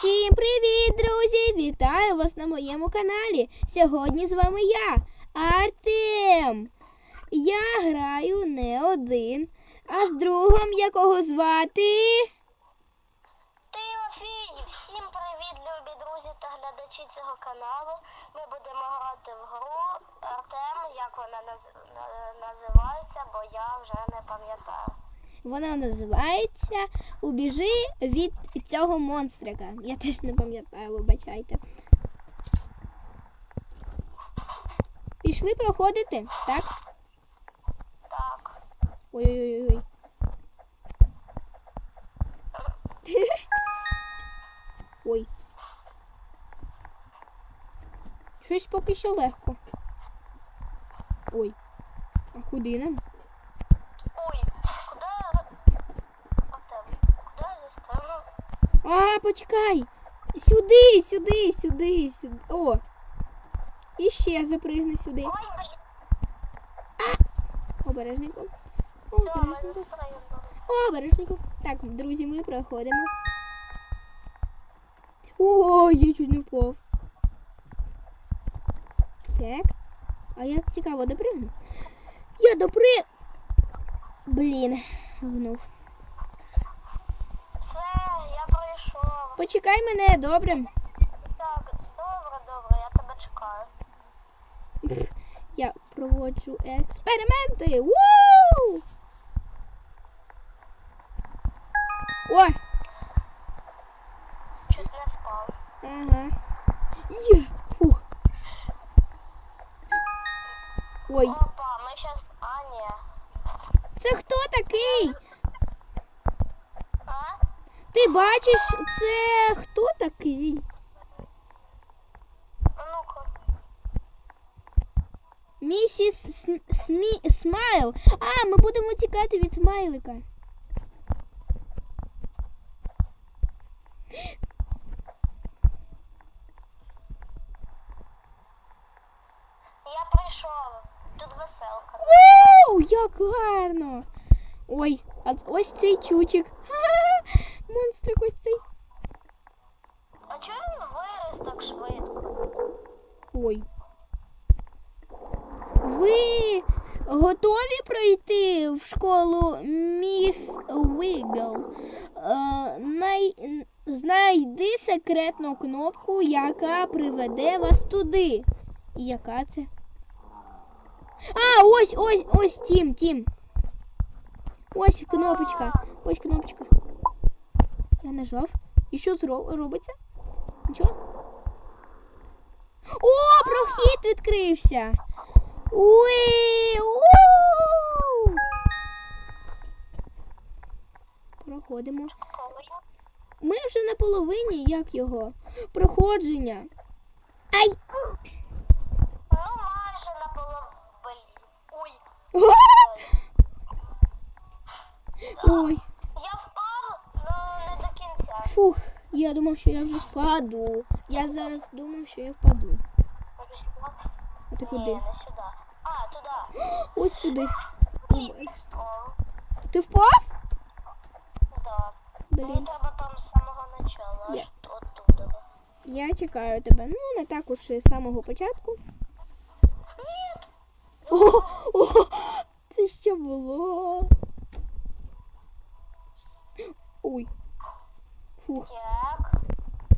Всім привіт, друзі! Вітаю вас на моєму каналі. Сьогодні з вами я, Артем. Я граю не один, а з другом, якого звати. Тимофій! Всім привіт, любі друзі та глядачі цього каналу. Ми будемо грати в гру Артем, як вона наз... називається, бо я вже не пам'ятаю. Вона називається Убіжи від цього монстрика. Я теж не пам'ятаю, вибачайте. Пішли проходити, так? Так. Ой-ой-ой. Ой. Щось поки що легко. Ой. А куди нам? Ой, куди я за. Артем, куди я застану? А, почекай! Сюди, сюди, сюди, сюди. О! І ще запригни сюди. Обережненько. Обережненько. Обережненько. Так, друзі, ми проходимо. Ой, я чуть не впав. Так. А я цікаво допригну. Я допри... Блін, гнув. Все, я пройшов. Почекай мене, добре. Так, добре, добре, я тебе чекаю. Я проводжу експерименти. Вуу! О! Чуть не впав. Ага. Є! Фух. Ой, Опа, ми щас. А, ні. це хто такий? А? Ти бачиш, це хто такий? Місіс См- Смі... Смайл. А, ми будемо тікати від смайлика. Я прийшов. Тут веселка. Оу, як гарно! Ой, а ось цей чучик. Ха-ха, Монстрик ось цей. А чого він виріс так швидко? Ой. Ви готові пройти в школу міс Вігл? Е, най... Знайди секретну кнопку, яка приведе вас туди. І яка це? А, ось, ось, ось Тім, Тім. Ось кнопочка. Ось кнопочка. Я нажав. І що робиться? Нічого? О, прохід відкрився. Уи! у! Проходимо. Ми вже на половині, як його? Проходження. Ай! Ну, майже на половині. Ой, Ой, я впав, але не до кінця. Фух, я думав, що я вже впаду. Я зараз думав, що я впаду. А ти куди? не сюди. А, туди. Ось сюди. Ти впав? да. Мені Блін. треба там з самого начала, аж Я- оттуда. Я чекаю тебе. Ну, не так уж і з самого початку. Ні, О, о, це що було? Ой. Фух, як?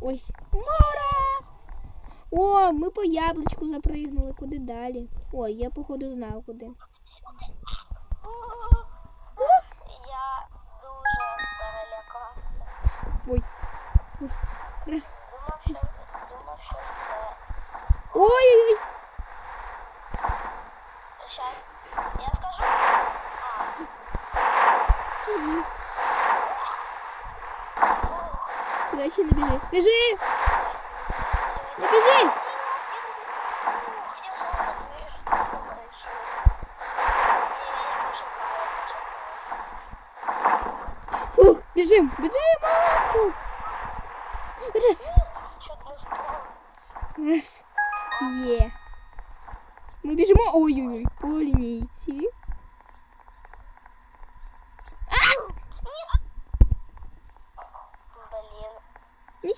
ось. Море! О, ми по яблучку запригнули. Куди далі? Ой, я походу знав куди. Я дуже перелякався. Ой. Ой. Раз. Думав, що, думав, що все. Ой-ой-ой. Краще не біжи. Біжи! Не біжи! Фух, біжим, біжимо! Фух. Раз. Раз. Є. Ми біжимо. Ой-ой-ой. По лінійці.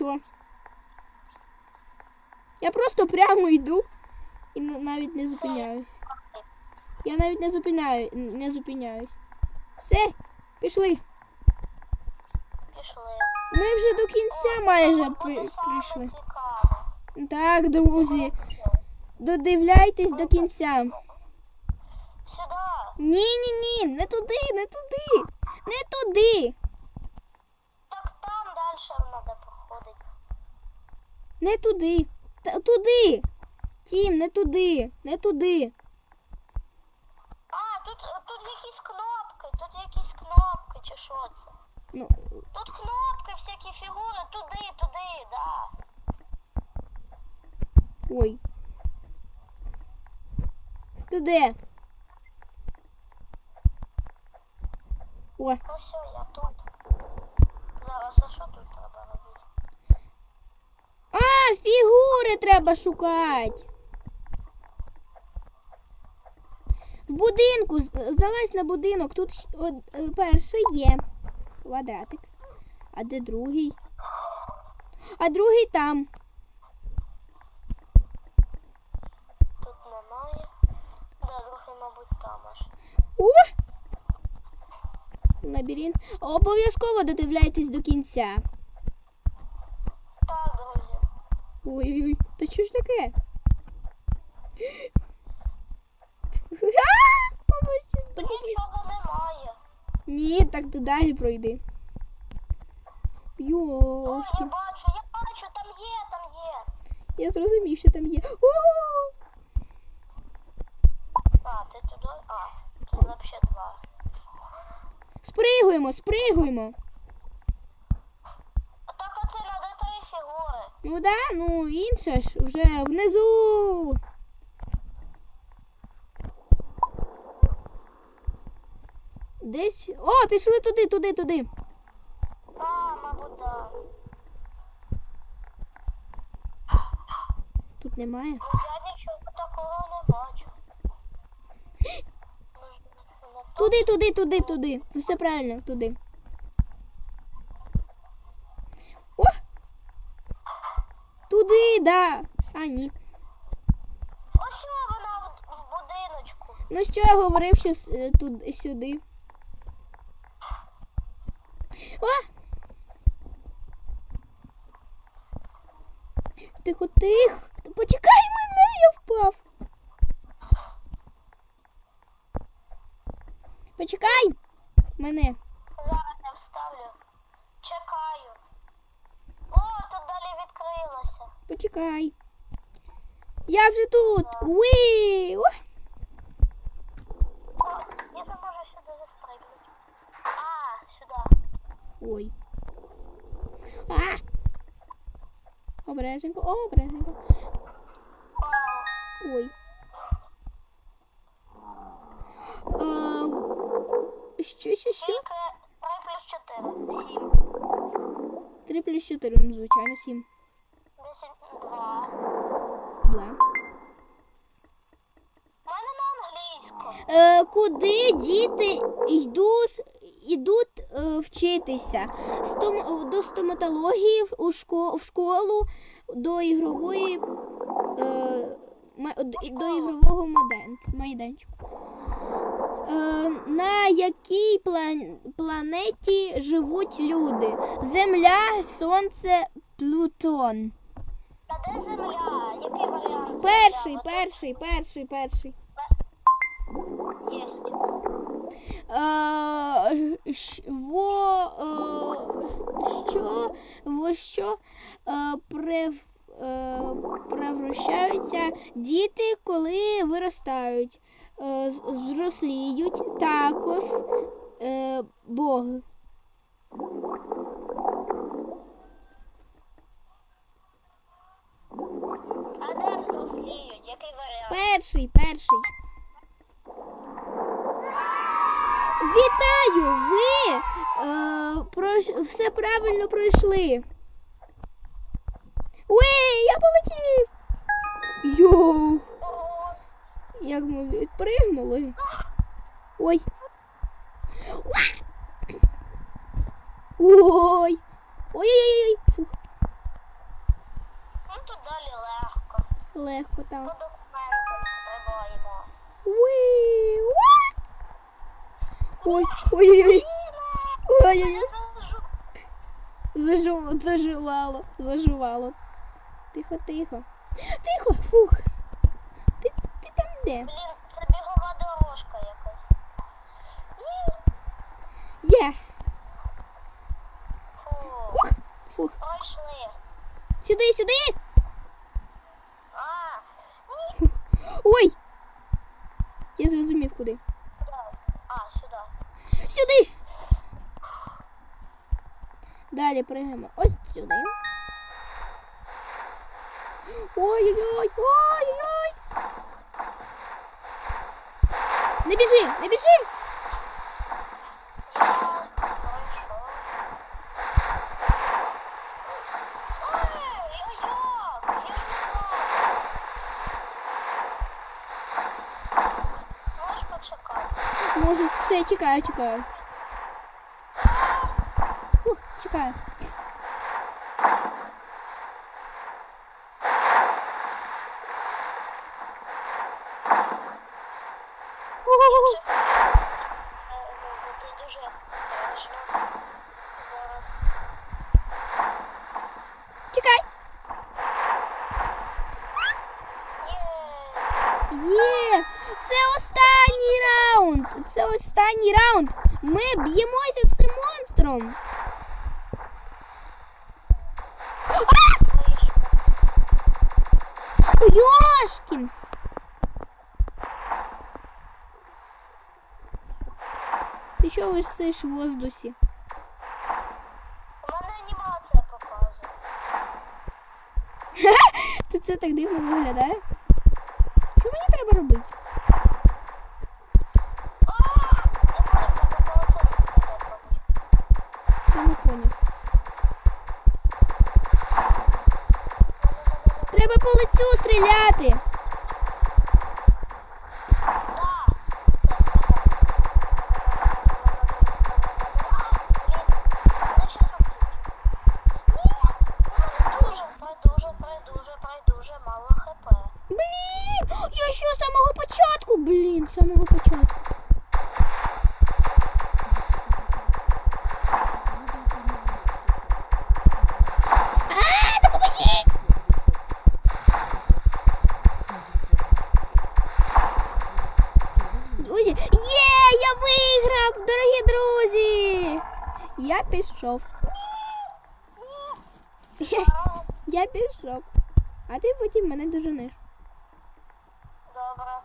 Нічого. Я просто прямо йду і навіть не зупиняюсь. Я навіть не зупиняю, не зупиняюсь. Все, пішли. Пішли. Ми вже до кінця майже при, прийшли. Так, друзі, додивляйтесь до кінця. Сюди. Ні, ні, ні, не туди, не туди, не туди, Так там далі треба проходити. Не туди. Та туди. Тім, не туди, не туди. А, тут, тут якісь кнопки, тут якісь кнопки, чи що це? Ну, Тут кнопки, всякі фігури, туди, туди, да. ой. Ти де? О, Ну все, я тут. Зараз, а що тут фігури треба шукати. В будинку, залазь на будинок, тут перший є квадратик. А де другий? А другий там. Тут немає. Да, другий, мабуть, там аж. О! Лабіринт. Обов'язково додивляйтесь до кінця. Так, друзі. Ой-ой-ой, та що ж таке? Нічого немає. Ні, так ти далі пройди. О, я бачу, я бачу, там є, там є. я зрозумів, що там є. О! А, ти туди? А, тут взагалі два. Спригуємо, спригуємо. Ну да, ну інше ж вже внизу. Десь. О, пішли туди, туди, туди. А, мабуть, да. Тут немає. Я нічого такого не бачу. Туди, туди, туди, туди. Все правильно, туди. О! Туди, да. А, ні. Ось що вона в, будиночку. Ну що я говорив, що е, туди, сюди. О! Тихо, тихо. Почекай мене, я впав. Почекай мене. Почекай. Я вже тут. Уи! Я можу сюди застрибнути. А, сюди. Ой. А! Обережненько, обережненько. Ой. А, що, що, що? тільки 3 плюс 4. 7. 3 плюс 4, ну, звичайно, 7. Куди діти йдуть, йдуть е, вчитися? До стоматології в- школу, до ігрової е, до ігрового майданчику. Е, на якій планеті живуть люди? Земля, Сонце, Плутон. А де земля? Який варіант? Перший, перший, перший, перший. Єсть. Е, щ- во, е, що, во що е, е, превращаються діти, коли виростають, е, зросліють також е, Бог. А де взросліють? Який варіант? Перший, перший. Вітаю! Ви е, пройш- все правильно пройшли. Уей, я полетів! Йоу! Як ми відпригнули. Ой. Ой. Ой-ой-ой. Фух. доволі легко. Легко По так. документам стрибаємо. Уи! Ой, ой-ой-ой. Ой-ой-ой. Зажу... Зажувало, зажувало. Тихо, тихо. Тихо, фух. Ти, ти там де? Блін, це бігова дорожка якась. Є. Ух, фух. пройшли. Сюди, сюди. А, Ой. Я зрозумів куди. Сюди. Далі пригаємо ось сюди. Ой-ой-ой, ой-ой-ой. Не біжи, не біжи. Я пройшов. Ой, я як? Я ж не знаю. Можеш почекати? Можу. Все, чекаю, чекаю. Ух, чекаю. Ху-ху-ху. Е, ну, Це дуже страшно. Зараз. Чекай. Є. Є! Це останній раунд! Це останній раунд! Ми б'ємося з цим монстром! А! Йошкін! Ти що висиш в воздусі? У мене анімація показує. Ти це так дивно виглядає? Треба цю стріляти! Блін! Я ще з самого початку! Блін, з самого початку. А, допоможіть! Друзі, є! Я виграв! Дорогі друзі! Я пішов. Я пішов. А ти потім мене доженеш. Добре.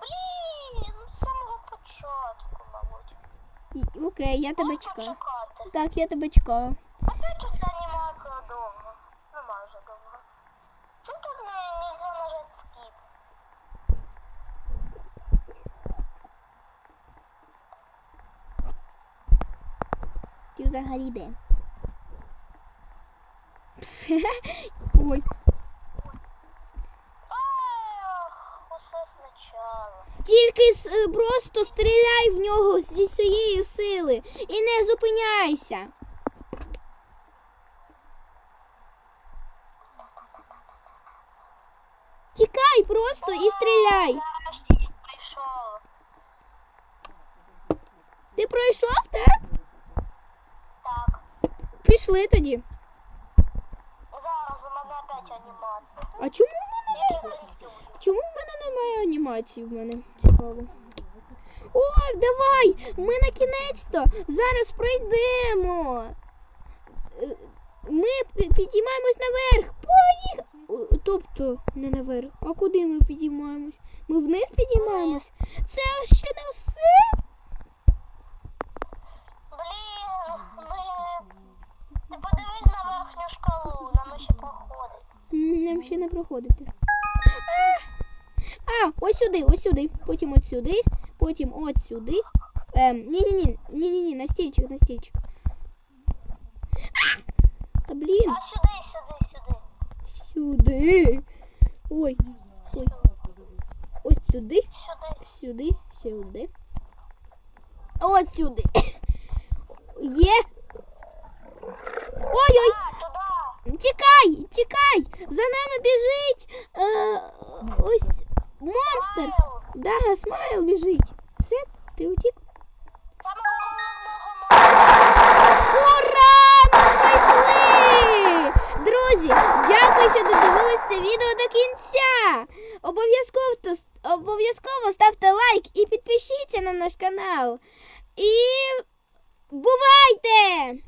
Блін, з самого початку, мабуть. Окей, я тебе чекаю. Так, я тебе чекаю. Опять тут анімація довго. Ну майже довго. Чому тут не нельзя нажати скіп? Ти? Ой, тільки с- е, просто стріляй в нього зі своєї сили і не зупиняйся. Тікай просто і стріляй. Ти пройшов? Так. Пішли тоді. Зараз у мене опять анімація. А чому в мене танцюю. Чому в мене немає анімації? В мене цікаво. Ой, давай! Ми на кінець-то зараз пройдемо. Е, Ми підіймаємось наверх. Поїх! О, Тобто не наверх. А куди ми підіймаємось? Ми вниз підіймаємось. Це ще не все. Блін, ми... Ти подивись на верхню шкалу, нам ще проходить. М, ще не проходити. А, ось сюди, ось сюди. Потім от сюди, потім от сюди. Ем, ні-ні-ні, ні-ні-ні, на стільчик, на стільчик. Та блін, А сюди, сюди, сюди. сюди. Ой, ой. Ось сюди, Сюди. сюди, сюди. От сюди. Є. Ой-ой. Тікай, тікай! За нами біжить е, ось монстр. Да, смайл біжить. Все, ти утік. Ура! Ми прийшли! Друзі, дякую, що додивилися це відео до кінця. Обов'язково обов'язково ставте лайк і підпишіться на наш канал. І бувайте!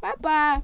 Bye bye.